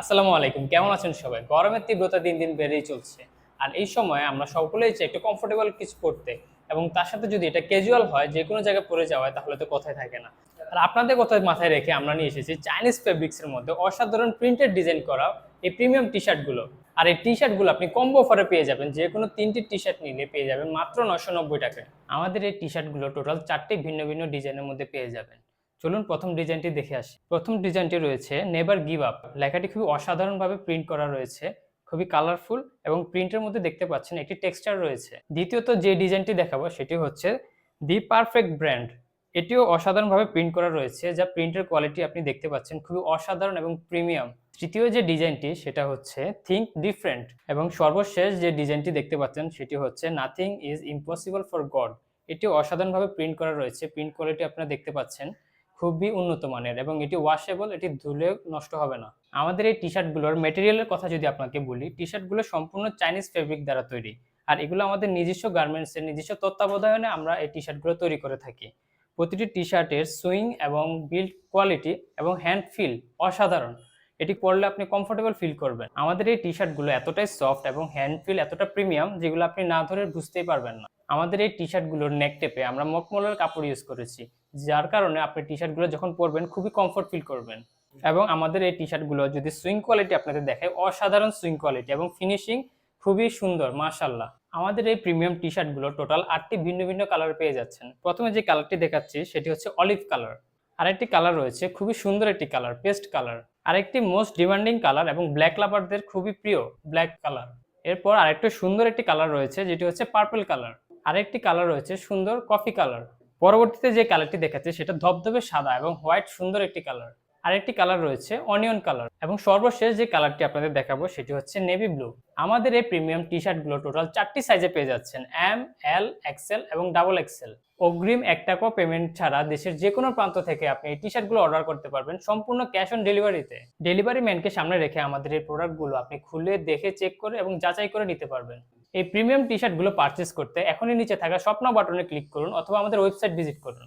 আসসালামু আলাইকুম, কেমন আছেন সবাই? গরমের তীব্রতা দিন দিন বেড়েই চলছে। আর এই সময় আমরা সকলেই চাই একটু কমফোর্টেবল কিছু পড়তে এবং তার সাথে যদি এটা ক্যাজুয়াল হয়, যে কোনো জায়গায় পরে যাওয়া হয় তাহলে তো কথাই থাকে না। আর আপনাদের কথা মাথায় রেখে আমরা নিয়ে এসেছি চাইনিজ ফেব্রিক্সের মধ্যে অসাধারণ প্রিন্টেড ডিজাইন করা এই প্রিমিয়াম টি শার্টগুলো আর এই টি শার্টগুলো আপনি কম্বো অফারে পেয়ে যাবেন, যে কোনো তিনটি টি শার্ট নিলে পেয়ে যাবেন মাত্র নশো নব্বই টাকায়। আমাদের এই টি শার্টগুলো টোটাল চারটি ভিন্ন ভিন্ন ডিজাইনের মধ্যে পেয়ে যাবেন। চলুন প্রথম ডিজাইনটি দেখে আসি। প্রথম ডিজাইনটি রয়েছে নেভার গিভ আপ লেখাটি খুবই অসাধারণভাবে প্রিন্ট করা রয়েছে, খুবই কালারফুল এবং প্রিন্টের মধ্যে দেখতে পাচ্ছেন একটি টেক্সচার রয়েছে। দ্বিতীয়ত যে ডিজাইনটি দেখাবো সেটি হচ্ছে দি পারফেক্ট ব্র্যান্ড এটিও অসাধারণভাবে প্রিন্ট করা রয়েছে, যা প্রিন্টের কোয়ালিটি আপনি দেখতে পাচ্ছেন খুবই অসাধারণ এবং প্রিমিয়াম তৃতীয় যে ডিজাইনটি, সেটা হচ্ছে থিঙ্ক ডিফারেন্ট এবং সর্বশেষ যে ডিজাইনটি দেখতে পাচ্ছেন সেটি হচ্ছে nothing is impossible for God এটিও অসাধারণভাবে প্রিন্ট করা রয়েছে প্রিন্ট কোয়ালিটি আপনারা দেখতে পাচ্ছেন। খুবই উন্নত মানের এবং এটি ওয়াশেবল এটি ধুলে নষ্ট হবে না। আমাদের এই টি শার্টগুলোর মেটেরিয়ালের কথা যদি আপনাকে বলি টি শার্টগুলো সম্পূর্ণ চাইনিজ ফেব্রিক দ্বারা তৈরি। আর এগুলো আমাদের নিজস্ব গার্মেন্টসের নিজস্ব তত্ত্বাবধানে আমরা এই টি শার্টগুলো তৈরি করে থাকি। প্রতিটি টি শার্টের সুইং এবং বিল্ড কোয়ালিটি এবং হ্যান্ড ফিল অসাধারণ। এটি পরলে আপনি কমফোর্টেবল ফিল করবেন। আমাদের এই টি শার্টগুলো এতটাই সফট এবং হ্যান্ড ফিল এতটা প্রিমিয়াম যেগুলো আপনি না ধরে বুঝতেই পারবেন না। আমাদের এই টি শার্টগুলোর নেক টেপে আমরা মকমলের কাপড় ইউজ করেছি, যার কারণে আপনি টি শার্টগুলো যখন পরবেন খুবই কমফোর্ট ফিল করবেন। এবং আমাদের এই টি শার্টগুলো যদি সুইং কোয়ালিটি আপনাদের দেখায়, অসাধারণ সুইং কোয়ালিটি এবং ফিনিশিং খুবই সুন্দর মাশাল্লাহ আমাদের এই প্রিমিয়াম টি শার্টগুলো টোটাল আটটি ভিন্ন ভিন্ন কালার পেয়ে যাচ্ছেন। প্রথমে যে কালারটি দেখাচ্ছি, সেটি হচ্ছে অলিভ কালার আরেকটি কালার রয়েছে, খুবই সুন্দর একটি কালার পেস্ট কালার আরেকটি মোস্ট ডিমান্ডিং কালার এবং ব্ল্যাক লাভারদের খুবই প্রিয় ব্ল্যাক কালার এরপর আরেকটি সুন্দর একটি কালার রয়েছে, যেটি হচ্ছে পার্পল কালার আরেকটি কালার রয়েছে, সুন্দর কফি কালার পরবর্তীতে যে কালারটি দেখাচ্ছে, সেটা ধবধবে সাদা এবং হোয়াইট সুন্দর একটি কালার আরেকটি কালার রয়েছে অনিয়ন কালার এবং সর্বশেষ যে কালারটি আপনাদের দেখাবো, সেটি হচ্ছে নেভি ব্লু আমাদের এই প্রিমিয়াম টি শার্টগুলো টোটাল চারটি সাইজে পেয়ে যাচ্ছেন এম এল এক্সেল এবং ডাবল এক্সেল অগ্রিম এক টাকা পেমেন্ট ছাড়া দেশের যে কোনো প্রান্ত থেকে আপনি এই টি শার্টগুলো অর্ডার করতে পারবেন সম্পূর্ণ ক্যাশ অন ডেলিভারিতে ডেলিভারি ম্যানকে সামনে রেখে আমাদের এই প্রোডাক্টগুলো আপনি খুলে দেখে চেক করে এবং যাচাই করে নিতে পারবেন। এই প্রিমিয়াম টি শার্টগুলো পারচেস করতে এখনই নিচে থাকা স্বপ্ন বাটনে ক্লিক করুন অথবা আমাদের ওয়েবসাইট ভিজিট করুন।